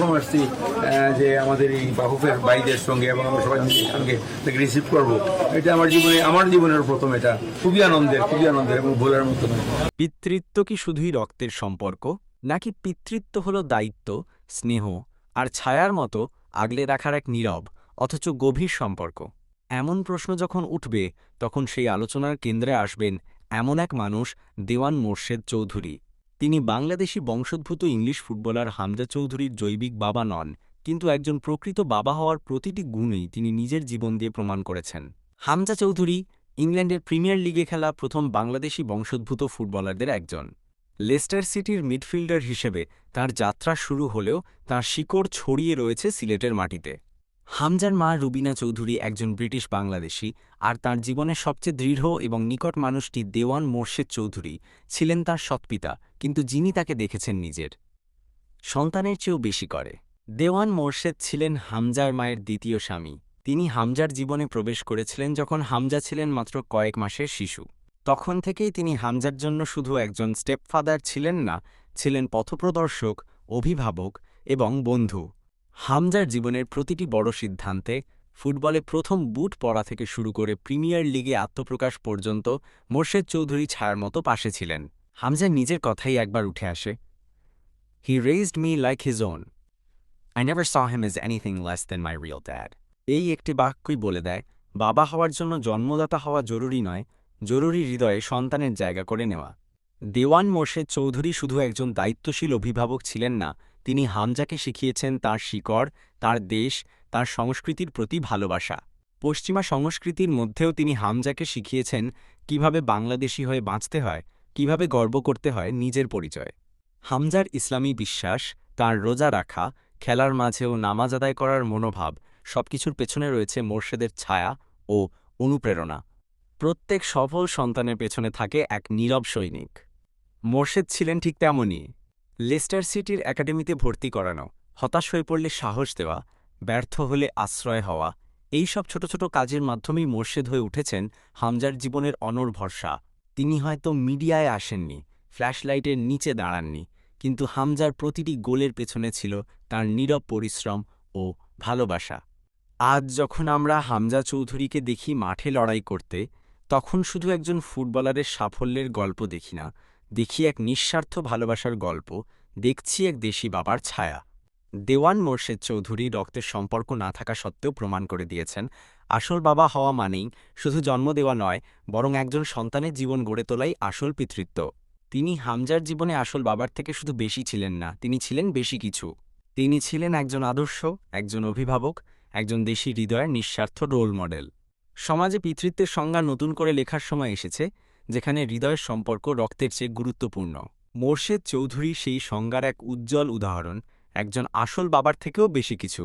প্রথম আসছি যে আমাদের এই বাহুফের ভাইদের সঙ্গে এবং আমরা সবাই মিলে সঙ্গে তাকে রিসিভ করব। এটা আমার জীবনে, আমার জীবনের প্রথম এটা। খুবই আনন্দের খুবই আনন্দের এবং ভোলার মতো পিতৃত্ব কি শুধুই রক্তের সম্পর্ক, নাকি পিতৃত্ব হল দায়িত্ব, স্নেহ, আর ছায়ার মতো আগলে রাখার এক নীরব, অথচ গভীর সম্পর্ক? এমন প্রশ্ন যখন উঠবে, তখন সেই আলোচনার কেন্দ্রে আসবেন এমন এক মানুষ, দেওয়ান মোর্শেদ চৌধুরী। তিনি বাংলাদেশি বংশোদ্ভূত ইংলিশ ফুটবলার হামজা চৌধুরীর জৈবিক বাবা নন, কিন্তু একজন প্রকৃত বাবা হওয়ার প্রতিটি গুণই তিনি নিজের জীবন দিয়ে প্রমাণ করেছেন। হামজা চৌধুরী ইংল্যান্ডের প্রিমিয়ার লিগে খেলা প্রথম বাংলাদেশি বংশোদ্ভূত ফুটবলারদের একজন। লেস্টার সিটির মিডফিল্ডার হিসেবে তার যাত্রা শুরু হলেও তার শিকড় ছড়িয়ে রয়েছে সিলেটের মাটিতে। হামজার মা রুবিনা চৌধুরী একজন ব্রিটিশ বাংলাদেশি আর তার জীবনের সবচেয়ে দৃঢ় এবং নিকট মানুষটি দেওয়ান মোর্শেদ চৌধুরী ছিলেন তার সৎপিতা, কিন্তু যিনি তাকে দেখেছেন নিজের। সন্তানের চেয়েও বেশি করে। দেওয়ান মোর্শেদ ছিলেন হামজার মায়ের দ্বিতীয় স্বামী। তিনি হামজার জীবনে প্রবেশ করেছিলেন যখন হামজা ছিলেন মাত্র কয়েক মাসের শিশু। তখন থেকেই তিনি হামজার জন্য শুধু একজন স্টেপফাদার ছিলেন না, ছিলেন পথপ্রদর্শক, অভিভাবক এবং বন্ধু। হামজার জীবনের প্রতিটি বড় সিদ্ধান্তে ফুটবলে প্রথম বুট পড়া থেকে শুরু করে প্রিমিয়ার লিগে আত্মপ্রকাশ পর্যন্ত মোর্শেদ চৌধুরী ছায়ার মতো পাশে ছিলেন। হামজার নিজের কথাই একবার উঠে আসে he raised me like his own I never saw him is anything less than my real dad এই একটি বাক্যই বলে দেয়, বাবা হওয়ার জন্য জন্মদাতা হওয়া জরুরি নয়, জরুরি হৃদয়ে সন্তানের জায়গা করে নেওয়া। দেওয়ান মোর্শেদ চৌধুরী শুধু একজন দায়িত্বশীল অভিভাবক ছিলেন না তিনি হামজাকে শিখিয়েছেন তার শিকড়, তার দেশ, তার সংস্কৃতির প্রতি ভালোবাসা। পশ্চিমা সংস্কৃতির মধ্যেও তিনি হামজাকে শিখিয়েছেন কীভাবে বাংলাদেশি হয়ে বাঁচতে হয়, কীভাবে গর্ব করতে হয় নিজের পরিচয়। হামজার ইসলামী বিশ্বাস, তার রোজা রাখা, খেলার মাঝেও নামাজ আদায় করার মনোভাব, সবকিছুর পেছনে রয়েছে মোর্শেদের ছায়া ও অনুপ্রেরণা। প্রত্যেক সফল সন্তানের পেছনে থাকে এক নীরব সৈনিক। মোর্শেদ ছিলেন ঠিক তেমনই। লেস্টার সিটির একাডেমিতে ভর্তি করানো, হতাশ হয়ে পড়লে সাহস দেওয়া, ব্যর্থ হলে আশ্রয় হওয়া, এই সব ছোট ছোট কাজের মাধ্যমেই মোর্শেদ হয়ে উঠেছেন হামজার জীবনের অনর ভরসা। তিনি হয়তো মিডিয়ায় আসেননি, ফ্ল্যাশলাইটের নিচে দাঁড়াননি, কিন্তু হামজার প্রতিটি গোলের পেছনে ছিল তার নীরব পরিশ্রম ও ভালোবাসা। আজ যখন আমরা হামজা চৌধুরীকে দেখি মাঠে লড়াই করতে, তখন শুধু একজন ফুটবলারের সাফল্যের গল্প দেখি না দেখি এক নিঃস্বার্থ ভালোবাসার গল্প, দেখছি এক দেশি বাবার ছায়া। দেওয়ান মোর্শেদ চৌধুরী রক্তের সম্পর্ক না থাকা সত্ত্বেও প্রমাণ করে দিয়েছেন, আসল বাবা হওয়া মানেই শুধু জন্ম দেওয়া নয়, বরং একজন সন্তানের জীবন গড়ে তোলাই আসল পিতৃত্ব। তিনি হামজার জীবনে আসল বাবার থেকে শুধু বেশি ছিলেন না, তিনি ছিলেন বেশি কিছু। তিনি ছিলেন একজন আদর্শ, একজন অভিভাবক, একজন দেশি হৃদয়ের নিঃস্বার্থ রোল মডেল। সমাজে পিতৃত্বের সংজ্ঞা নতুন করে লেখার সময় এসেছে যেখানে হৃদয়ের সম্পর্ক রক্তের চেয়ে গুরুত্বপূর্ণ। মোর্শেদ চৌধুরী সেই সংজ্ঞার এক উজ্জ্বল উদাহরণ, একজন আসল বাবার থেকেও বেশি কিছু।